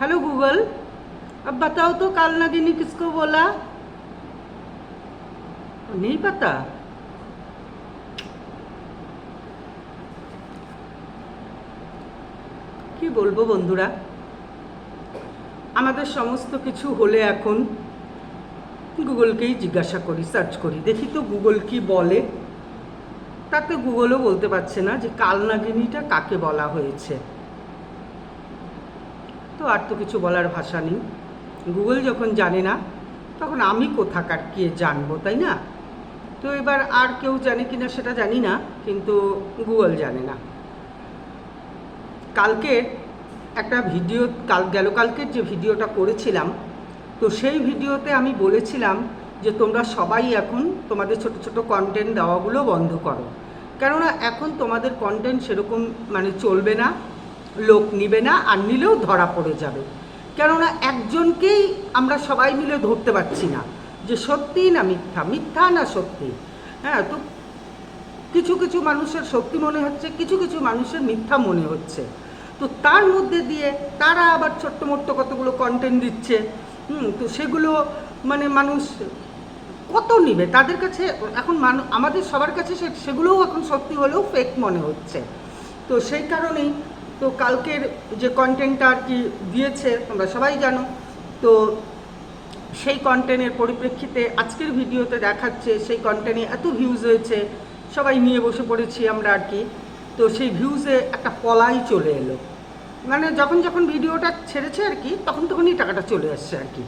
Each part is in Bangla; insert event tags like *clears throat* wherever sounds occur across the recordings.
हेलो गूगल अब बताओ तो काल नागिनी किसको बोला नहीं पता কি বলবো বন্ধুরা আমাদের সমস্ত কিছু হলে এখন গুগলকেই জিজ্ঞাসা করি সার্চ করি দেখি তো গুগল কি বলে তাতে গুগলও বলতে পারছে না যে কালনাগিনীটা কাকে বলা হয়েছে তো আর তো কিছু বলার ভাষা নেই। গুগল যখন জানে না, তখন আমি কোথাকার কে জানব, তাই না? তো এবার আর কেউ জানে কি না সেটা জানি না, কিন্তু গুগল জানে না। কালকের একটা ভিডিও, কাল, গেল কালকের যে ভিডিওটা করেছিলাম, তো সেই ভিডিওতে আমি বলেছিলাম যে তোমরা সবাই এখন তোমাদের ছোট ছোট কন্টেন্ট দেওয়াগুলো বন্ধ করো। কেননা এখন তোমাদের কন্টেন্ট সেরকম মানে চলবে না। লোক নিবে না আর নিলেও ধরা পড়ে যাবে। কেননা একজনকেই আমরা সবাই মিলে ধরতে পারছি না যে সত্যি না মিথ্যা মিথ্যা না সত্যি। হ্যাঁ তো কিছু কিছু মানুষের সত্যি মনে হচ্ছে, কিছু কিছু মানুষের মিথ্যা মনে হচ্ছে। তো তার মধ্যে দিয়ে তারা আবার ছোট্ট মোট্ট কতগুলো কন্টেন্ট দিচ্ছে, হুম, তো সেগুলো মানে মানুষ কত নিবে? তাদের কাছে এখন মানুষ আমাদের সবার কাছে সেগুলোও এখন সত্যি হলেও ফেক মনে হচ্ছে। তো সেই কারণেই তো কালকের যে কন্টেন্টটা আর কি দিয়েছে, তোমরা সবাই জানো। তো সেই কন্টেন্টের পরিপ্রেক্ষিতে আজকের ভিডিওতে দেখাচ্ছে, সেই কন্টেন্টে এত ভিউজ হয়েছে, সবাই নিয়ে বসে পড়েছি আমরা আর কি। তো সেই ভিউজে একটা পলাই চলে এলো। মানে যখন যখন ভিডিওটা ছেড়েছে আর কি, তখন তখনই টাকাটা চলে আসছে আর কি।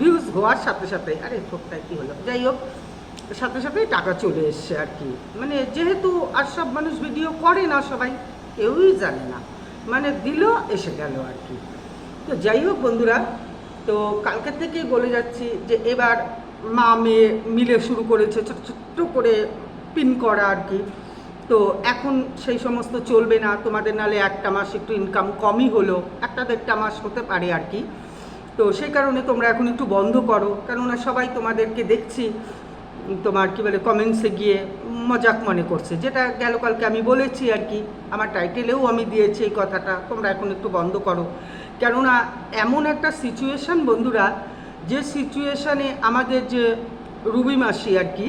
ভিউজ হওয়ার সাথে সাথে, আরে ঠোকটায় কী হলো? যাই হোক, সাথে সাথেই টাকা চলে এসছে আর কি। মানে যেহেতু আর সব মানুষ ভিডিও করে না সবাই, কেউই জানে না। মানে দিল, এসে গেল আর কি। তো যাই হোক বন্ধুরা, তো কালকের থেকেই বলে যাচ্ছি যে এবার মা মেয়ে মিলে শুরু করেছে ছোট ছোট্ট করে পিন করা আর কি। তো এখন সেই সমস্ত চলবে না, তোমাদের নালে একটা মাস একটু ইনকাম কমই হলো, একটা দেড়টা মাস হতে পারে আর কি। তো সেই কারণে তোমরা এখন একটু বন্ধ করো, কেননা সবাই তোমাদেরকে দেখছি, তোমার কি বলে কমেন্টসে গিয়ে মজাক মনে করছে, যেটা গেল কালকে আমি বলেছি আর কি, আমার টাইটেলেও আমি দিয়েছি এই কথাটা, তোমরা এখন একটু বন্ধ করো। কেননা এমন একটা সিচুয়েশান বন্ধুরা, যে সিচুয়েশানে আমাদের যে রুবি মাসি আর কি,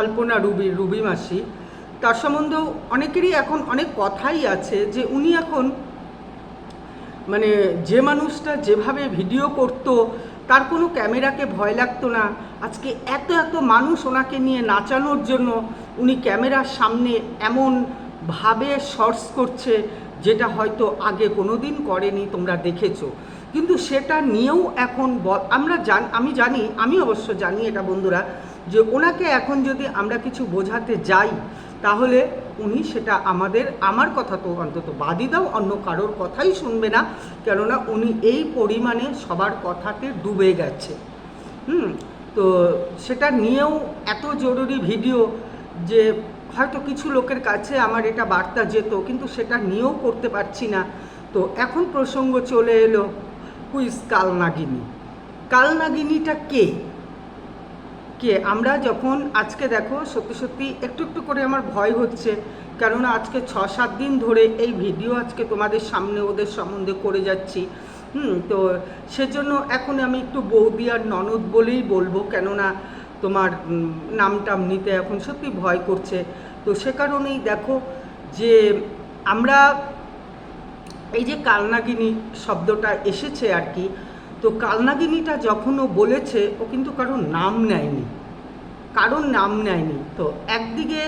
আলপনা রুবি রুবি মাসি, তার সম্বন্ধেও অনেকেরই এখন অনেক কথাই আছে যে উনি এখন মানে যে মানুষটা যেভাবে ভিডিও করতো, তার কোনো ক্যামেরাকে ভয় লাগতো না। আজকে এত এত মানুষ ওনাকে নিয়ে নাচানোর জন্য উনি ক্যামেরার সামনে এমন ভাবে শর্টস করছে যেটা হয়তো আগে কোনো দিন করেনি, তোমরা দেখেছ। কিন্তু সেটা নিয়েও এখন আমরা জান, আমি জানি, আমি অবশ্য জানি এটা বন্ধুরা, যে ওনাকে এখন যদি আমরা কিছু বোঝাতে যাই, তাহলে উনি সেটা আমাদের, আমার কথা তো অন্তত বাদই দাও, অন্য কারোর কথাই শুনবে না, কেননা উনি এই পরিমাণে সবার কথাতে ডুবে গেছে। হুম, তো সেটা নিয়েও এত জরুরি ভিডিও যে হয়তো কিছু লোকের কাছে আমার এটা বার্তা যেত, কিন্তু সেটা নিয়েও করতে পারছি না। তো এখন প্রসঙ্গ চলে এলো কুইজ কালনাগিনী কালনাগিনীটা কে? কে? আমরা যখন, আজকে দেখো, সত্যি সত্যি একটু একটু করে আমার ভয় হচ্ছে, কেননা আজকে ছ সাত দিন ধরে এই ভিডিও আজকে তোমাদের সামনে ওদের সম্বন্ধে করে যাচ্ছি। হুম, তো সেজন্য এখন আমি একটু বৌদি আর ননদ বলেই বলব, কেননা তোমার নাম টাম নিতে এখন সত্যি ভয় করছে। তো সে কারণেই দেখো যে আমরা, এই যে কালনাগিনী শব্দটা এসেছে আর কি, তো কালনাগিনীটা যখন ও বলেছে, ও কিন্তু কারোর নাম নেয়নি। কারোর নাম নেয়নি। তো একদিকে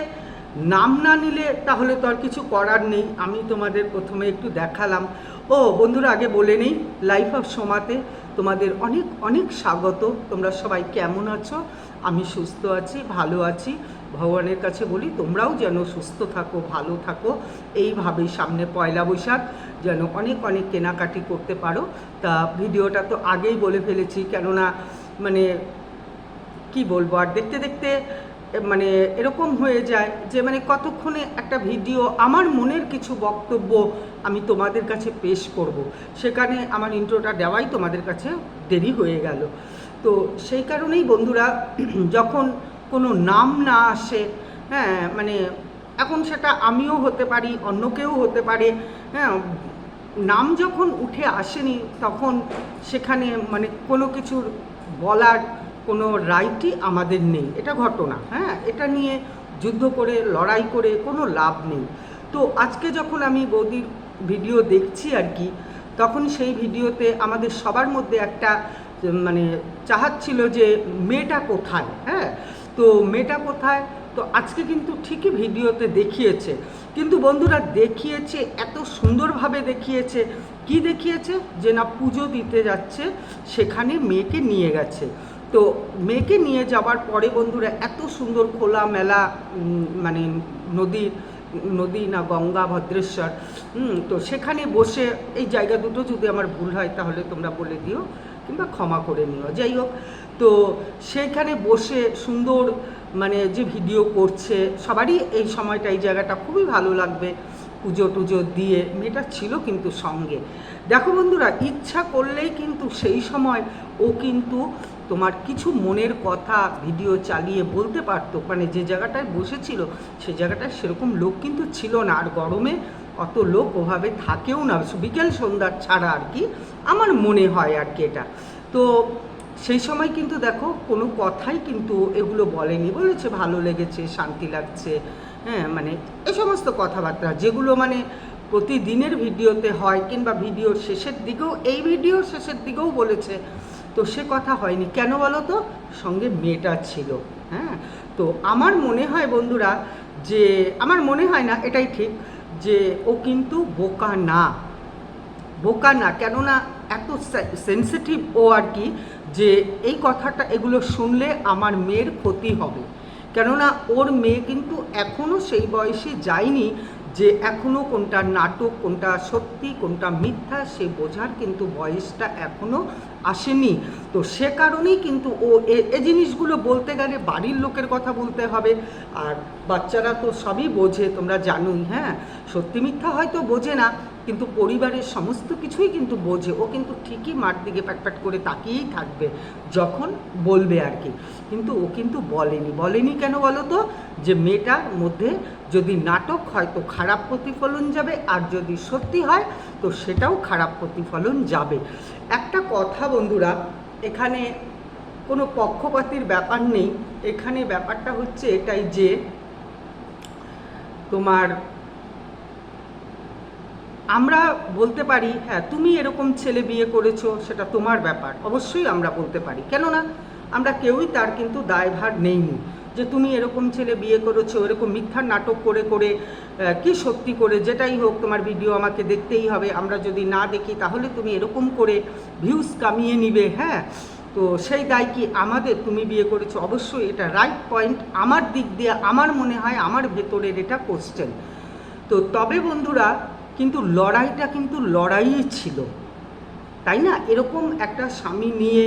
নাম না নিলে তাহলে তো আর কিছু করার নেই। আমি তোমাদের প্রথমে একটু দেখালাম। ও, বন্ধুরা, আগে বলে নেই লাইফ অফ সোমাতে তোমাদের অনেক অনেক স্বাগত। তোমরা সবাই কেমন আছো? আমি সুস্থ আছি, ভালো আছি। ভগবানের কাছে বলি, তোমরাও যেন সুস্থ থাকো, ভালো থাকো। এইভাবেই সামনে পয়লা বৈশাখ, যেন অনেক অনেক কেনাকাটি করতে পারো। তা ভিডিওটা তো আগেই বলে ফেলেছি, কেননা মানে কি বলব, আর দেখতে দেখতে মানে এরকম হয়ে যায় যে মানে কতক্ষণে একটা ভিডিও আমার মনের কিছু বক্তব্য আমি তোমাদের কাছে পেশ করব। সেখানে আমার ইন্ট্রোটা দেওয়াই তোমাদের কাছে দেরি হয়ে গেল তো সেই কারণেই বন্ধুরা, *clears throat* যখন কোনো নাম না আসে হ্যাঁ মানে এখন সেটা আমিও হতে পারি, অন্য কেউ হতে পারে হ্যাঁ নাম যখন উঠে আসেনি, তখন সেখানে মানে কোনো কিছুর বলার কোনো রাইটই আমাদের নেই। এটা ঘটনা হ্যাঁ? এটা নিয়ে যুদ্ধ করে, লড়াই করে কোনো লাভ নেই। তো আজকে যখন আমি বৌদির ভিডিও দেখছি আর কি, তখন সেই ভিডিওতে আমাদের সবার মধ্যে একটা মানে চাহাচ্ছিল যে মেয়েটা কোথায় হ্যাঁ? তো মেয়েটা কোথায়? তো আজকে কিন্তু ঠিকই ভিডিওতে দেখিয়েছে। কিন্তু বন্ধুরা দেখিয়েছে, এত সুন্দরভাবে দেখিয়েছে। কি দেখিয়েছে? যে না পুজো দিতে যাচ্ছে, সেখানে মেয়েকে নিয়ে গেছে। তো মেয়েকে নিয়ে যাওয়ার পরে বন্ধুরা এত সুন্দর খোলা মেলা মানে নদীর নদী না গঙ্গা, ভদ্রেশ্বর তো সেখানে বসে এই জায়গা দুটো যদি আমার ভুল হয় তাহলে তোমরা বলে দিও কিংবা ক্ষমা করে নিও। যাই হোক, তো সেইখানে বসে সুন্দর মানে যে ভিডিও করছে, সবারই এই সময়টা, এই জায়গাটা খুবই ভালো লাগবে পুজো টুজো দিয়ে। মেয়েটা ছিল কিন্তু সঙ্গে। দেখো বন্ধুরা, ইচ্ছা করলেই কিন্তু সেই সময় ও কিন্তু তোমার কিছু মনের কথা ভিডিও চালিয়ে বলতে পারতো। মানে যে জায়গাটায় বসেছিল, সে জায়গাটায় সেরকম লোক কিন্তু ছিল না। আর গরমে অত লোক ওভাবে থাকেও না। বিকেল সন্ধ্যার ছাড়া আর কি আমার মনে হয় আর কি এটা। তো সেই সময় কিন্তু দেখো, কোনো কথাই কিন্তু এগুলো বলেনি। বলেছে, ভালো লেগেছে, শান্তি লাগছে। হ্যাঁ মানে এ সমস্ত কথাবার্তা। যেগুলো মানে প্রতিদিনের ভিডিওতে হয় কিংবা ভিডিওর শেষের দিকেও, এই ভিডিওর শেষের দিকেও বলেছে। তো সে কথা হয়নি। কেন বলো তো? সঙ্গে মেয়েটা ছিল হ্যাঁ? তো আমার মনে হয় বন্ধুরা যে, আমার মনে হয় না, এটাই ঠিক যে ও কিন্তু বোকা না। বোকা না, কেননা এত সেন্সিটিভ ও আর কি যে এই কথাটা, এগুলো শুনলে আমার মেয়ের ক্ষতি হবে। কেননা ওর মেয়ে কিন্তু এখনও সেই বয়সে যায়নি। যে এখনও কোনটা নাটক, কোনটা সত্যি, কোনটা মিথ্যা, সে বোঝার কিন্তু বয়সটা এখনও আসেনি। তো সে কারণেই কিন্তু ও এ- জিনিসগুলো বলতে গেলে বাড়ির লোকের কথা বলতে হবে। আর বাচ্চারা তো সবই বোঝে, তোমরা জানোই হ্যাঁ? সত্যি মিথ্যা হয়তো বোঝে না, কিন্তু পরিবারের সমস্ত কিছুই কিন্তু বোঝে। ও কিন্তু ঠিকই মার দিকে প্যাট প্যাট করে তাকিয়েই থাকবে, যখন বলবে আর কি। কিন্তু ও কিন্তু বলেনি। বলেনি কেন বলো তো? যে মেয়েটার মধ্যে যদি নাটক হয় তো খারাপ প্রতিফলন যাবে, আর যদি সত্যি হয় তো সেটাও খারাপ প্রতিফলন যাবে। একটা কথা বন্ধুরা, এখানে কোনো পক্ষপাতির ব্যাপার নেই। এখানে ব্যাপারটা হচ্ছে এটাই যে, তোমার আমরা বলতে পারি হ্যাঁ তুমি এরকম ছেলে বিয়ে করেছ, সেটা তোমার ব্যাপার। অবশ্যই আমরা বলতে পারি। কেননা, আমরা কেউই তার কিন্তু দায়ভার নেইনি। যে তুমি এরকম ছেলে বিয়ে করেছ, এরকম মিথ্যার নাটক করে করে কি সত্যি করে, যেটাই হোক তোমার ভিডিও আমাকে দেখতেই হবে, আমরা যদি না দেখি তাহলে তুমি এরকম করে ভিউজ কামিয়ে নিবে হ্যাঁ? তো সেই দায় কি আমাদের তুমি বিয়ে করেছ? অবশ্যই এটা রাইট পয়েন্ট আমার দিক দিয়ে, আমার মনে হয় আমার ভেতরের এটা কোশ্চেন তো তবে বন্ধুরা, কিন্তু লড়াইটা কিন্তু লড়াইই ছিল। তাই না? এরকম একটা স্বামী নিয়ে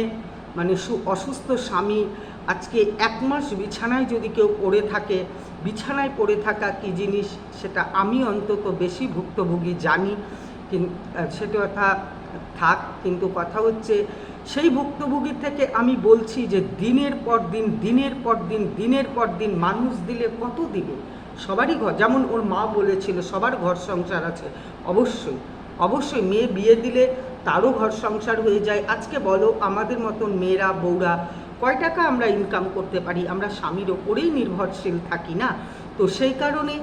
মানে অসুস্থ স্বামী আজকে এক মাস বিছানায় যদি কেউ পড়ে থাকে, বিছানায় পড়ে থাকা কী জিনিস সেটা আমি অন্তত বেশি ভুক্তভোগী জানি। সেটা কথা থাক, কিন্তু কথা হচ্ছে সেই ভুক্তভোগীর থেকে আমি বলছি যে দিনের পর দিন, দিনের পর দিন, দিনের পর দিন মানুষ দিলে কত দিবে? সবারই ঘর, যেমন ওর মা বলেছিল, সবার ঘর সংসার আছে। অবশ্যই অবশ্যই মেয়ে বিয়ে দিলে তারও ঘর সংসার হয়ে যায়। আজকে বলো, আমাদের মতন মেয়েরা, বউরা কয় টাকা আমরা ইনকাম করতে পারি? আমরা স্বামীর ওপরেই নির্ভরশীল থাকি না। তো সেই কারণে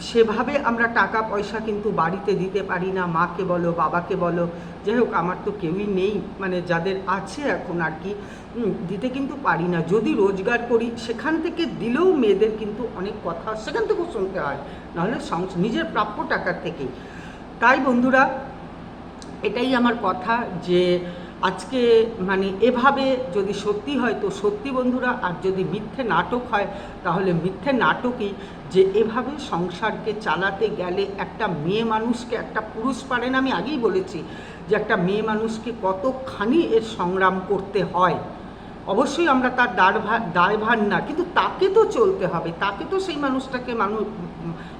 সেভাবে আমরা টাকা পয়সা কিন্তু বাড়িতে দিতে পারি না। মাকে বলো, বাবাকে বলো, যাই হোক, আমার তো কেউই নেই। মানে যাদের আছে এখন আর কি দিতে কিন্তু পারি না। যদি রোজগার করি, সেখান থেকে দিলেও মেয়েদের কিন্তু অনেক কথা সেখান থেকেও শুনতে হয়। নাহলে নিজের প্রাপ্য টাকার থেকেই। তাই বন্ধুরা, এটাই আমার কথা যে আজকে মানে এভাবে যদি সত্যি হয়, তো সত্যি বন্ধুরা, আর যদি মিথ্যে নাটক হয়, তাহলে মিথ্যে নাটকই যে এভাবে সংসারকে চালাতে গেলে একটা মেয়ে মানুষকে, একটা পুরুষ পারে না আমি আগেই বলেছি, যে একটা মেয়ে মানুষকে কতখানি এর সংগ্রাম করতে হয়। অবশ্যই আমরা তার দায়ভার দায়ভার না, কিন্তু তাকে তো চলতে হবে, তাকে তো সেই মানুষটাকে মানুষ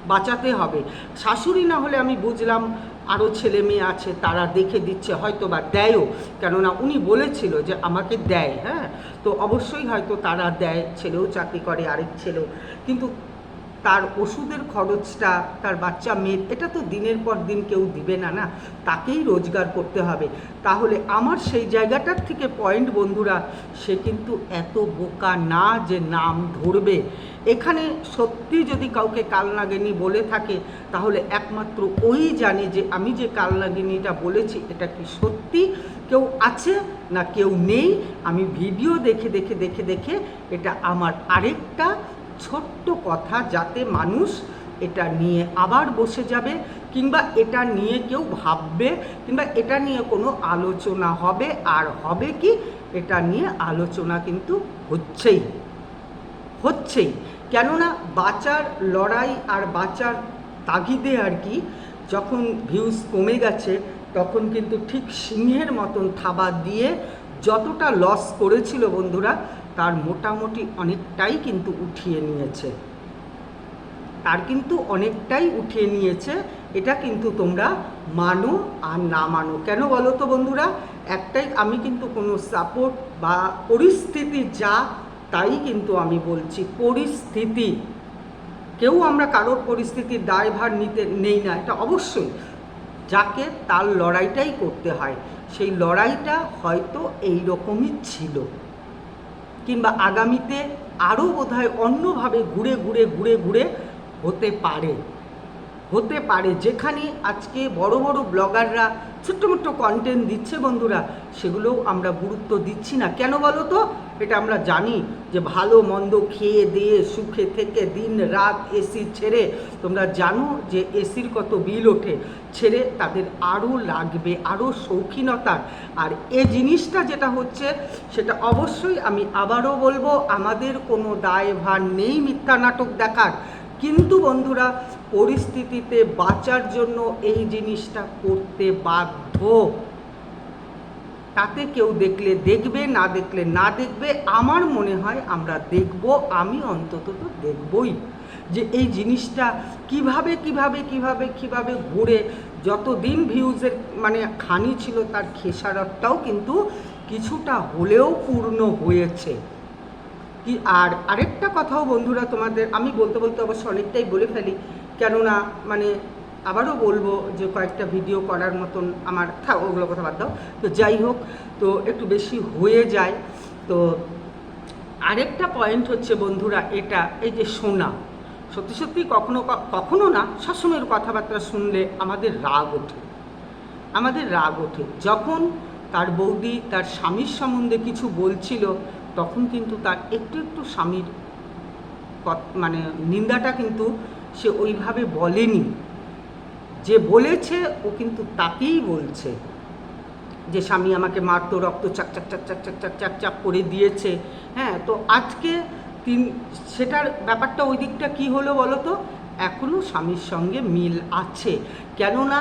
বাঁচাতে হবে। শাশুড়ি না হলে আমি বুঝলাম আরও ছেলে মেয়ে আছে, তারা দেখে দিচ্ছে হয়তো বা দেয়ও। কেননা উনি বলেছিল যে আমাকে দেয় হ্যাঁ? তো অবশ্যই হয়তো তারা দেয়, ছেলেও চাকরি করে, আরেক ছেলেও। কিন্তু তার ওষুধের খরচটা তার বাচ্চা মেয়ের, এটা তো দিনের পর দিন কেউ দিবে না না? তাকেই রোজগার করতে হবে। তাহলে আমার সেই জায়গাটার থেকে পয়েন্ট বন্ধুরা, সে কিন্তু এত বোকা না যে নাম ধরবে। এখানে সত্যি যদি কাউকে কালনাগিনী বলে থাকে, তাহলে একমাত্র ওই জানে যে আমি যে কালনাগিনীটা বলেছি, এটা কি সত্যি? কেউ আছে না কেউ নেই? আমি ভিডিও দেখে দেখে দেখে দেখে এটা আমার আরেকটা ছোট্ট কথা যাতে মানুষ এটা নিয়ে আবার বসে যাবে, কিংবা এটা নিয়ে কেউ ভাববে, কিংবা এটা নিয়ে কোনো আলোচনা হবে, আর হবে কি, এটা নিয়ে আলোচনা কিন্তু হচ্ছেই। হচ্ছেই। কেননা বাঁচার লড়াই আর বাঁচার তাগিদে আর কি, যখন ভিউজ কমে গেছে, তখন কিন্তু ঠিক সিংহের মতন থাবা দিয়ে যতটা লস করেছিল বন্ধুরা তার মোটামুটি অনেকটাই কিন্তু উঠিয়ে নিয়েছে। তার কিন্তু অনেকটাই উঠিয়ে নিয়েছে, এটা কিন্তু তোমরা মানো আর না মানো। কেন বলো তো বন্ধুরা? একটাই আমি কিন্তু কোনো সাপোর্ট বা পরিস্থিতি যা, তাই কিন্তু আমি বলছি পরিস্থিতি। কেউ আমরা কারোর পরিস্থিতির দায়ভার নিতে, নেই না, এটা অবশ্যই। যাকে তার লড়াইটাই করতে হয়, সেই লড়াইটা হয়তো এই রকমই ছিল। কিংবা আগামীতে আরও বোধ হয় অন্যভাবে ঘুরে ঘুরে ঘুরে ঘুরে হতে পারে। হতে পারে। যেখানে আজকে বড় বড় ব্লগাররা ছোট্ট মোট্ট কন্টেন্ট দিচ্ছে বন্ধুরা, সেগুলোও আমরা গুরুত্ব দিচ্ছি না। কেন বলো তো? এটা আমরা জানি যে ভালো, মন্দ খেয়ে, দিয়ে, সুখে থেকে দিন রাত এসি ছেড়ে, তোমরা জানো যে এসির কত বিল ওঠে, ছেড়ে তাদের আরও লাগবে আরও শৌখিনতার। আর এ জিনিসটা যেটা হচ্ছে, সেটা অবশ্যই আমি আবারও বলব, আমাদের কোনো দায়ভার নেই মিথ্যা নাটক দেখার। কিন্তু বন্ধুরা, পরিস্থিতিতে বাঁচার জন্য এই জিনিসটা করতে বাধ্য। তাতে কেউ দেখলে দেখবে, না দেখলে না দেখবে, আমার মনে হয় আমরা দেখব, আমি অন্তত তো দেখবই। যে এই জিনিসটা কীভাবে কীভাবে কীভাবে কীভাবে ঘুরে, যতদিন ভিউজের মানে খানি ছিল তার খেসারতটাও কিন্তু কিছুটা হলেও পূর্ণ হয়েছে। কি আর আরেকটা কথাও বন্ধুরা তোমাদের, আমি বলতে বলতে অবশ্য অনেকটাই বলে ফেলি। কেননা মানে আবারও বলব যে কয়েকটা ভিডিও করার মতন আমার, থাক, ওগুলো কথা বাদ দাও। তো যাই হোক, তো একটু বেশি হয়ে যায়। তো আরেকটা পয়েন্ট হচ্ছে বন্ধুরা, এটা এই যে শোনা। সত্যি সত্যি কখনো কখনো না, সবসময়ের কথাবার্তা শুনলে আমাদের রাগ ওঠে। আমাদের রাগ ওঠে। যখন তার বৌদি তার স্বামীর সম্বন্ধে কিছু বলছিল, তখন কিন্তু তার একটু একটু স্বামীর মানে নিন্দাটা কিন্তু সে ওইভাবে বলেনি। বলেছে, ও কিন্তু তাকেই বলছে। যে স্বামী আমাকে মারতো, রক্ত চাক চাক চাক চাক চাক চাক চাক চাক করে দিয়েছে। হ্যাঁ তো আজকে তিন, সেটার ব্যাপারটা ওই দিকটা কী হলো বলো তো? এখনও স্বামীর সঙ্গে মিল আছে। কেননা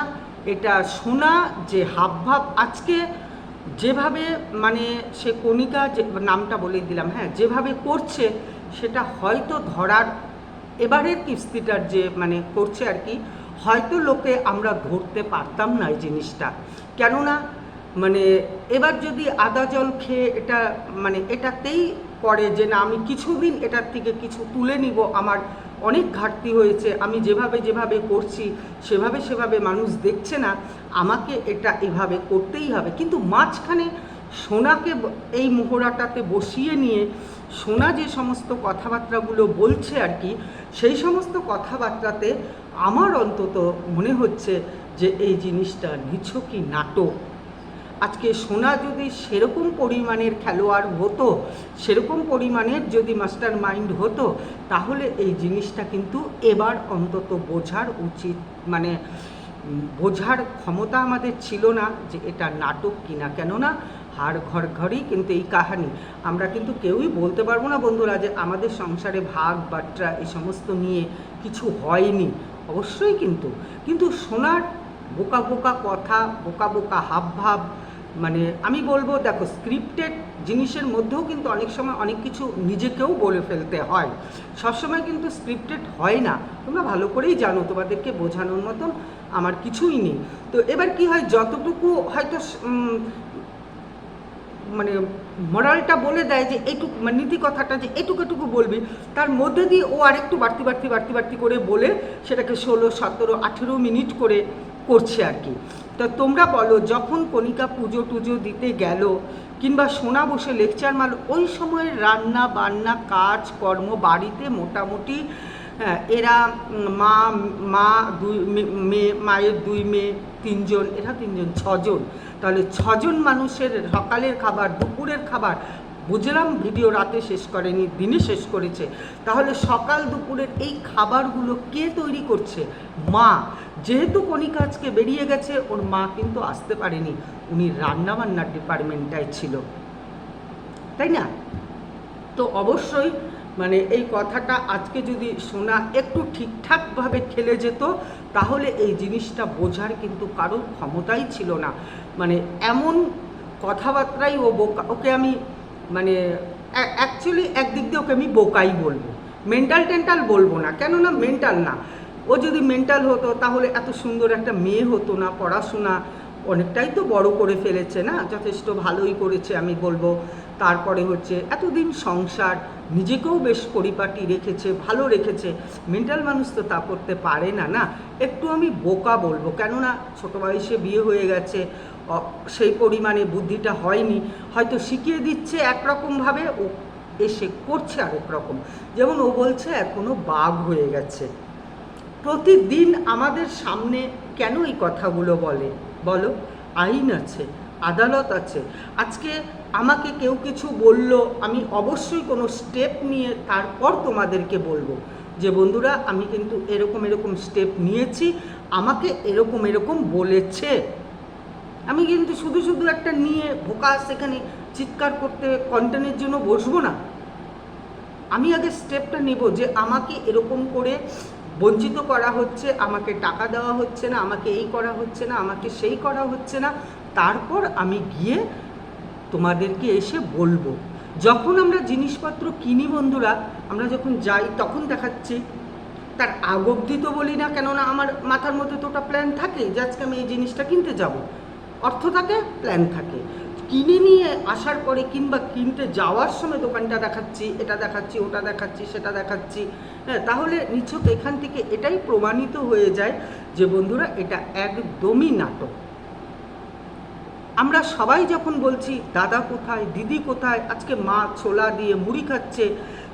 এটা শোনা যে হাবভাব আজকে যেভাবে মানে সে কণিকা যে, নামটা বলে দিলাম হ্যাঁ যেভাবে করছে, সেটা হয়তো ধরার এবারের কিস্তিটার যে মানে করছে আর কি হয়তো লোকে আমরা ধরতে পারতাম না এই জিনিসটা। কেননা মানে এবার যদি আদা জল খেয়ে এটা মানে এটাতেই করে যে না, আমি কিছুদিন এটার থেকে কিছু তুলে নিব, আমার অনেক ঘাটতি হয়েছে, আমি যেভাবে যেভাবে করছি, সেভাবে সেভাবে মানুষ দেখছে না, আমাকে এটা এভাবে করতেই হবে। কিন্তু মাঝখানে সোনাকে এই মোহরাটাতে বসিয়ে নিয়ে সোনা যে সমস্ত কথাবার্তাগুলো বলছে আর কি, সেই সমস্ত কথাবার্তাতে আমার অন্তত মনে হচ্ছে যে এই জিনিসটা নিছকই নাটক। আজকে সোনা যদি সেরকম পরিমাণের খেলোয়াড় হতো, সেরকম পরিমাণের যদি মাস্টার মাইন্ড হতো, তাহলে এই জিনিসটা কিন্তু এবার অন্তত বোঝার উচিত মানে বোঝার ক্ষমতা আমাদের ছিল না যে এটা নাটক কিনা। কেননা হার ঘর ঘরেই কিন্তু এই কাহানি। আমরা কিন্তু কেউই বলতে পারব না বন্ধুরা যে আমাদের সংসারে ভাগ বাট্রা এই সমস্ত নিয়ে কিছু হয়নি। অবশ্যই কিন্তু। কিন্তু শোনার বোকা বোকা কথা, বোকা বোকা হাবভাব মানে আমি বলব, দেখো স্ক্রিপ্টেড জিনিসের মধ্যেও কিন্তু অনেক সময় অনেক কিছু নিজেকেও বলে ফেলতে হয়। সবসময় কিন্তু স্ক্রিপ্টেড হয় না। তোমরা ভালো করেই জানো, তোমাদেরকে বোঝানোর মতন আমার কিছুই নেই। তো এবার কি হয়, যতটুকু হয়তো মানে মরালটা বলে দেয় যে এইটুকু মানে নীতি কথাটা যে এটুকু এটুকু বলবি তার মধ্যে দিয়ে ও আরেকটু বাড়তি বাড়তি বাড়তি বাড়তি করে বলে সেটাকে ষোলো সতেরো আঠেরো মিনিট করে করছে আর কি। তা তোমরা বলো যখন কণিকা পুজো টুজো দিতে গেল কিংবা সোনা বসে লেকচার মাল ওই সময়ের রান্না বান্না কাজ কর্ম বাড়িতে মোটামুটি হ্যাঁ, এরা মা মা দুই মেয়ে মায়ের দুই মেয়ে তিনজন এরা তিনজন ছজন তাহলে ছজন মানুষের সকালের খাবার, দুপুরের খাবার, বুঝলাম ভিডিও রাতে শেষ করেনি, দিনে শেষ করেছে। তাহলে সকাল দুপুরের এই খাবারগুলো কে তৈরি করছে? মা। যেহেতু কণিকা আজকে বেরিয়ে গেছে, ওর মা কিন্তু আসতে পারেনি। উনি রান্নাবান্নার ডিপার্টমেন্টটায় ছিল। তাই না? তো অবশ্যই মানে এই কথাটা আজকে যদি শোনা একটু ঠিকঠাকভাবে খেলে যেত, তাহলে এই জিনিসটা বোঝার কিন্তু কারোর ক্ষমতাই ছিল না। মানে এমন কথাবার্তাই ও বোকা, ওকে আমি মানে অ্যাকচুয়ালি একদিক দিয়ে ওকে আমি বোকাই বলব। মেন্টাল টেন্টাল বলব না, কেননা মেন্টাল না। ও যদি মেন্টাল হতো, তাহলে এত সুন্দর একটা মেয়ে হতো না, পড়াশোনা অনেকটাই তো বড় করে ফেলেছে না? যথেষ্ট ভালোই করেছে, আমি বলব। তারপরে হচ্ছে এতদিন সংসার নিজেকেও বেশ পরিপাটি রেখেছে, ভালো রেখেছে। মেন্টাল মানুষ তো তা করতে পারে না না? একটু আমি বোকা বলব, কেননা ছোটো বয়সে বিয়ে হয়ে গেছে সেই পরিমাণে বুদ্ধিটা হয়নি। হয়তো শিখিয়ে দিচ্ছে একরকমভাবে ও এসে করছে আরেক রকম। যেমন ও বলছে এখনও বাঘ হয়ে গেছে। প্রতিদিন আমাদের সামনে কেন এই কথাগুলো বলে? বলো, আইন আছে, আদালত আছে। আজকে আমাকে কেউ কিছু বলল, আমি অবশ্যই কোনো স্টেপ নিয়ে তারপর তোমাদেরকে বলব। যে বন্ধুরা, আমি কিন্তু এরকম এরকম স্টেপ নিয়েছি, আমাকে এরকম এরকম বলেছে। আমি কিন্তু শুধু শুধু একটা নিয়ে ভোকা সেখানে চিৎকার করতে কন্টেন্টের জন্য বসবো না। আমি আগে স্টেপটা নেব যে আমাকে এরকম করে বঞ্চিত করা হচ্ছে, আমাকে টাকা দেওয়া হচ্ছে না, আমাকে এই করা হচ্ছে না, আমাকে সেই করা হচ্ছে না। তারপর আমি গিয়ে তোমাদেরকে এসে বলব। যখন আমরা জিনিসপত্র কিনি বন্ধুরা, আমরা যখন যাই, তখন দেখাচ্ছি। তার আগ তো বলি না, কেননা আমার মাথার মধ্যে তো ওটা প্ল্যান থাকে যে আজকে আমি এই জিনিসটা কিনতে যাব। অর্থ থাকে প্ল্যান থাকে। কিনে নিয়ে আসার পরে কিংবা কিনতে যাওয়ার সময় দোকানটা দেখাচ্ছি, এটা দেখাচ্ছি, ওটা দেখাচ্ছি, সেটা দেখাচ্ছি। হ্যাঁ তাহলে নিছক এখান থেকে এটাই প্রমাণিত হয়ে যায় যে বন্ধুরা, এটা একদমই নাটক। আমরা সবাই যখন বলছি, দাদা কোথায়? দিদি কোথায়? আজকে মা ছোলা দিয়ে মুড়ি খাচ্ছে।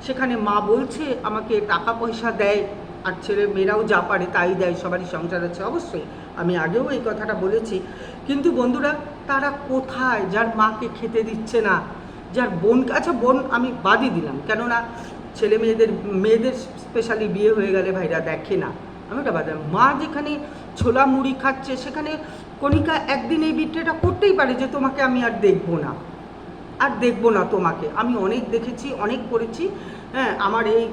সেখানে মা বলছে, আমাকে টাকা পয়সা দেয়, আর ছেলে মেয়েরাও যা পারে তাই দেয়, সবারই সংসার আছে। অবশ্যই, আমি আগেও এই কথাটা বলেছি। কিন্তু বন্ধুরা, তারা কোথায়? যার মাকে খেতে দিচ্ছে না, যার বোন আচ্ছা বোন আমি বাদই দিলাম। কেননা, ছেলে মেয়েদের মেয়েদের স্পেশালি বিয়ে হয়ে গেলে ভাইরা দেখে না। আমি ওটা বাদ মা যেখানে ছোলা মুড়ি খাচ্ছে, সেখানে কণিকা একদিন এই বিট্রেটা করতেই পারে যে তোমাকে আমি আর দেখব না। আর দেখব না তোমাকে। আমি অনেক দেখেছি, অনেক করেছি। হ্যাঁ আমার এই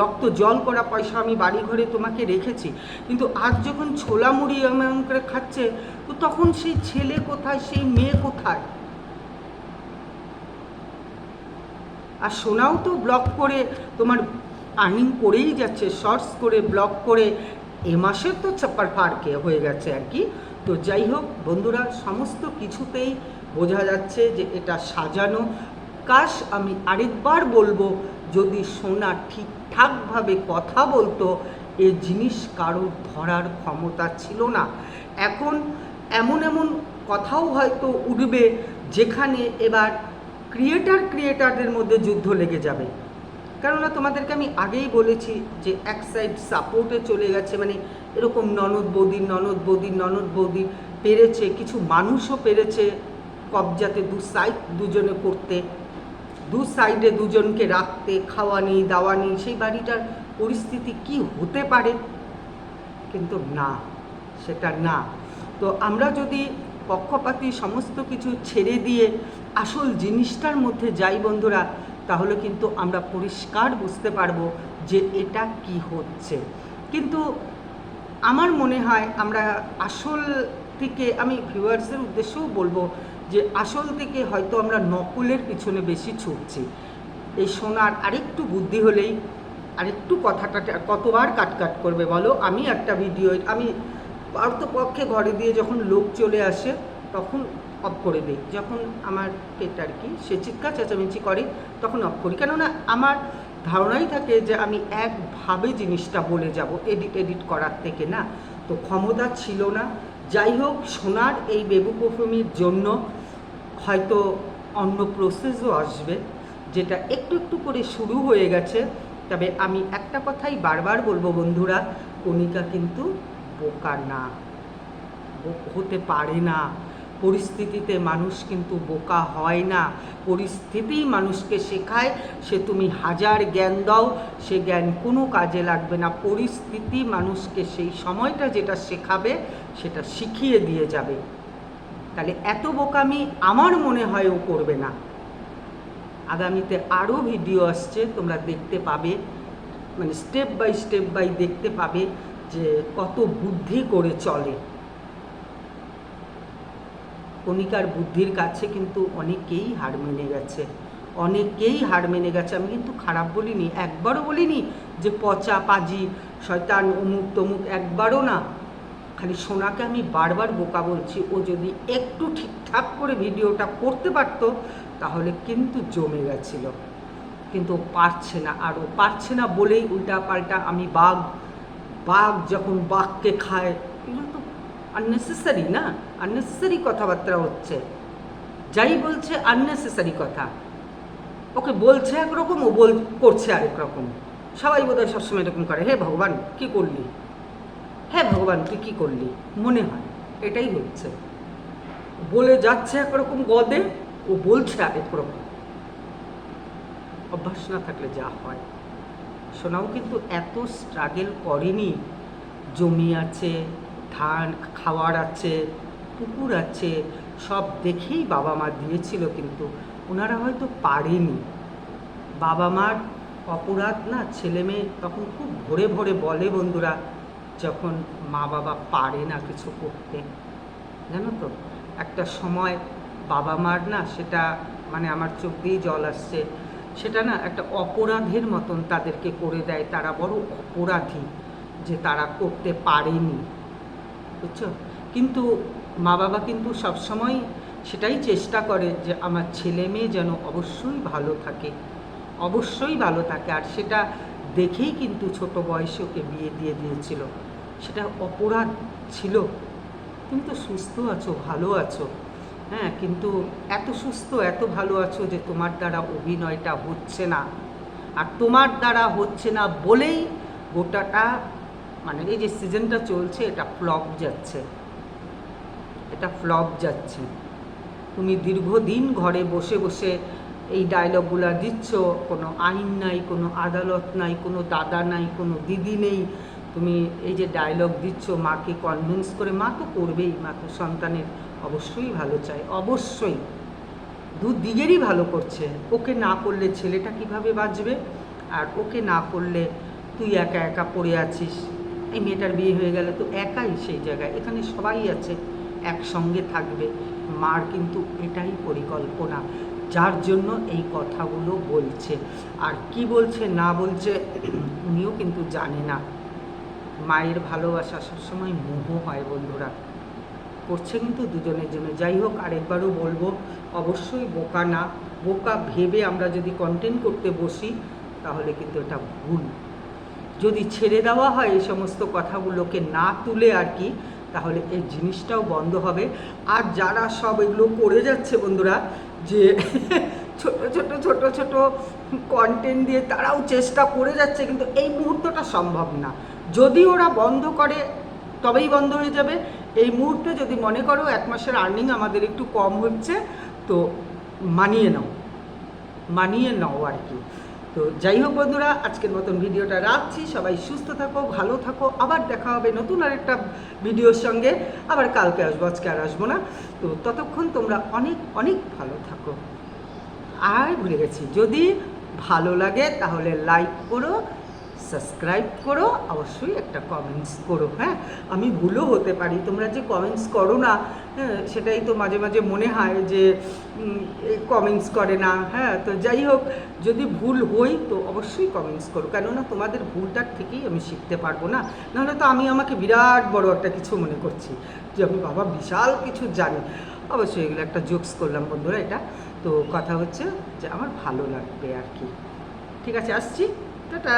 রক্ত জল করা পয়সা আমি বাড়ি ঘরে তোমাকে রেখেছি। কিন্তু আজ যখন ছোলা মুড়ি এমন করে খাচ্ছে, তো তখন সেই ছেলে কোথায়, সেই মেয়ে কোথায়? আর সোনাও তো ব্লক করে তোমার আর্নিং করেই যাচ্ছে, শর্টস করে ব্লক করে এ মাসের তো চাপ্পার পার্কে হয়ে গেছে আর কি। তো যাই হোক, বন্ধুরা, সমস্ত কিছুতেই বোঝা যাচ্ছে যে এটা সাজানো। কাশ, আমি আরেকবার বলব, যদি সোনা ঠিকঠাকভাবে কথা বলতো, এ জিনিস কারোর ধরার ক্ষমতা ছিল না। এখন এমন এমন কথাও হয়তো উঠবে, যেখানে এবার ক্রিয়েটার ক্রিয়েটারদের মধ্যে যুদ্ধ লেগে যাবে। কেননা তোমাদেরকে আমি আগেই বলেছি যে এক সাইড সাপোর্টে চলে গেছে মানে এরকম ননদ বৌদি ননদ বৌদি ননদ বৌদি পেরেছে, কিছু মানুষও পেরেছে কবজাতে দু সাইড দুজনে করতে। দু সাইডে দুজনকে রাখতে খাওয়ানি দাওয়ানি সেই বাড়িটার পরিস্থিতি কি হতে পারে? কিন্তু না, সেটা না। তো আমরা যদি পক্ষপাতী সমস্ত কিছু ছেড়ে দিয়ে আসল জিনিসটার মধ্যে যাই বন্ধুরা, তাহলে কিন্তু আমরা পরিষ্কার বুঝতে পারব যে এটা কি হচ্ছে। কিন্তু আমার মনে হয় আমরা আসল থেকে, আমি ভিউয়ার্সের উদ্দেশ্যেও বলব যে আসল থেকে হয়তো আমরা নকলের পিছনে বেশি ছুটছি। এই সোনার আরেকটু বুদ্ধি হলেই আরেকটু কথাটা কতবার কাট কাট করবে বলো? আমি একটা ভিডিও, আমি পক্ষে ঘরে দিয়ে যখন লোক চলে আসে তখন অফ করে দিই। যখন আমার পেট আর কি, সে চিৎকার চেঁচামেচি করে, তখন অফ করি। কেননা আমার ধারণাই থাকে যে আমি একভাবে জিনিসটা বলে যাব এডিট এডিট করার থেকে না। তো ক্ষমতা ছিল না। যাই হোক, সোনার এই বেবু পারফিউমের জন্য হয়তো অন্য প্রসেসও আসবে, যেটা একটু একটু করে শুরু হয়ে গেছে। তবে আমি একটা কথাই বারবার বলব বন্ধুরা, কণিকা কিন্তু বোকা না। হতে পারে না। পরিস্থিতিতে মানুষ কিন্তু বোকা হয় না। পরিস্থিতি মানুষকে শেখায়, সে তুমি হাজার জ্ঞান দাও, সে জ্ঞান কোনো কাজে লাগবে না। পরিস্থিতি মানুষকে সেই সময়টা যেটা শেখাবে, সেটা শিখিয়ে দিয়ে যাবে। তাহলে এত বোকামি আমার মনে হয় ও করবে না। আগামীতে আরও ভিডিও আসছে, তোমরা দেখতে পাবে মানে স্টেপ বাই স্টেপ বাই দেখতে পাবে যে কত বুদ্ধি করে চলে। কণিকার বুদ্ধির কাছে কিন্তু অনেকেই হার মেনে গেছে। অনেকেই হার মেনে গেছে। আমি কিন্তু খারাপ বলিনি, একবারও বলিনি যে পচা পাজি, শয়তান, অমুক তমুক, একবারও না। খালি সোনাকে আমি বারবার বোকা বলছি, ও যদি একটু ঠিকঠাক করে ভিডিওটা করতে পারতো, তাহলে কিন্তু জমে গেছিল। কিন্তু পারছে না, আর ও পারছে না বলেই উল্টা পাল্টা আমি বাঘ বাঘ যখন বাঘকে খায় আননেসেসারি না? আননেসেসারি কথাবার্তা হচ্ছে। যাই বলছে আননেসেসারি কথা। ওকে বলছে একরকম, ও বল, করছে আরেক রকম। সবাই বোধহয় সবসময় এরকম করে। হে ভগবান, কি করলি? হ্যাঁ ভগবান, তুই কী করলি? মনে হয়। এটাই হচ্ছে। বলে যাচ্ছে একরকম গদে, ও বলছে আরেক রকম। অভ্যাস না থাকলে যা হয়। সোনাও কিন্তু এত স্ট্রাগেল করেনি। জমি আছে ধান খাওয়ার আছে, পুকুর আছে, সব দেখেই বাবা মা দিয়েছিল কিন্তু ওনারা হয়তো পারেনি। বাবা মার অপরাধ না, ছেলে মেয়ে তখন খুব ভোরে ভোরে বলে বন্ধুরা, যখন মা বাবা পারে না কিছু করতে। জানো তো, একটা সময় বাবা মার না সেটা মানে আমার চোখ দিয়ে জল আসছে, সেটা না একটা অপরাধের মতন তাদেরকে করে দেয়, তারা বড় অপরাধী যে তারা করতে পারেনি। বুঝছ? কিন্তু মা বাবা কিন্তু সবসময় সেটাই চেষ্টা করে যে আমার ছেলে মেয়ে যেন অবশ্যই ভালো থাকে। অবশ্যই ভালো থাকে। আর সেটা দেখেই কিন্তু ছোট বয়সে ওকে বিয়ে দিয়ে দিয়েছিল। সেটা অপরাধ ছিল। তুমি তো সুস্থ আছো, ভালো আছো। হ্যাঁ কিন্তু এত সুস্থ, এত ভালো আছো যে তোমার দ্বারা অভিনয়টা হচ্ছে না। আর তোমার দ্বারা হচ্ছে না বলেই গোটাটা মানে এই যে সিজনটা চলছে, এটা ফ্লপ যাচ্ছে। এটা ফ্লপ যাচ্ছে। তুমি দীর্ঘদিন ঘরে বসে বসে এই ডায়লগগুলো দিচ্ছ, কোনো আইন নাই, কোনো আদালত নাই, কোনো দাদা নাই, কোনো দিদি নেই। তুমি এই যে ডায়লগ দিচ্ছ, মাকে কনভিন্স করে, মা তো করবেই, মা তো সন্তানের অবশ্যই ভালো চায়, অবশ্যই। দু ভালো করছে। ওকে না করলে ছেলেটা কীভাবে বাঁচবে? আর ওকে না করলে তুই একা একা পড়ে আছিস। এই মেয়েটার বিয়ে হয়ে গেলে তো একাই সেই জায়গায়। এখানে সবাই আছে, একসঙ্গে থাকবে। মার কিন্তু এটাই পরিকল্পনা, যার জন্য এই কথাগুলো বলছে। আর কি বলছে, না বলছে, উনিও কিন্তু জানে না। মায়ের ভালোবাসা সবসময় মোহ হয় বন্ধুরা। করছে কিন্তু দুজনের জন্য। যাই হোক, আরেকবারও বলব, অবশ্যই বোকা না। বোকা ভেবে আমরা যদি কন্টেন্ট করতে বসি, তাহলে কিন্তু এটা ভুল। যদি ছেড়ে দেওয়া হয় এই সমস্ত কথাগুলোকে না তুলে আর কি, তাহলে এই জিনিসটাও বন্ধ হবে। আর যারা সব এগুলো করে যাচ্ছে বন্ধুরা, যে *laughs* ছোট ছোট ছোট ছোট কন্টেন্ট দিয়ে তারাও চেষ্টা করে যাচ্ছে, কিন্তু এই মুহূর্তটা সম্ভব না। যদি ওরা বন্ধ করে, তবেই বন্ধ হয়ে যাবে। এই মুহূর্তে যদি মনে করো এক মাসের আর্নিং আমাদের একটু কম হচ্ছে, তো মানিয়ে নাও। মানিয়ে নাও আর কি। তো যাই হোক বন্ধুরা, আজকের মতন ভিডিওটা রাখছি। সবাই সুস্থ থাকো, ভালো থাকো। আবার দেখা হবে নতুন আরেকটা ভিডিওর সঙ্গে। আবার কালকে আসব, আজকে আর আসব না। তো ততক্ষণ তোমরা অনেক অনেক ভালো থাকো। আর ভুলে গেছি, যদি ভালো লাগে তাহলে লাইক করো সাবস্ক্রাইব করো, অবশ্যই একটা কমেন্টস করো হ্যাঁ? আমি ভুলও হতে পারি, তোমরা যে কমেন্টস করো না হ্যাঁ সেটাই তো মাঝে মাঝে মনে হয় যে কমেন্টস করে না হ্যাঁ তো যাই হোক, যদি ভুল হই তো অবশ্যই কমেন্টস করো। কেননা তোমাদের ভুলটার থেকেই আমি শিখতে পারব না। নাহলে তো আমি আমাকে বিরাট বড় একটা কিছু মনে করছি যে, আমি বাবা বিশাল কিছু জানি। অবশ্যই এগুলো একটা জোকস করলাম বন্ধুরা এটা। তো কথা হচ্ছে যে, আমার ভালো লাগবে আর কি। ঠিক আছে, আসছি। টাটা!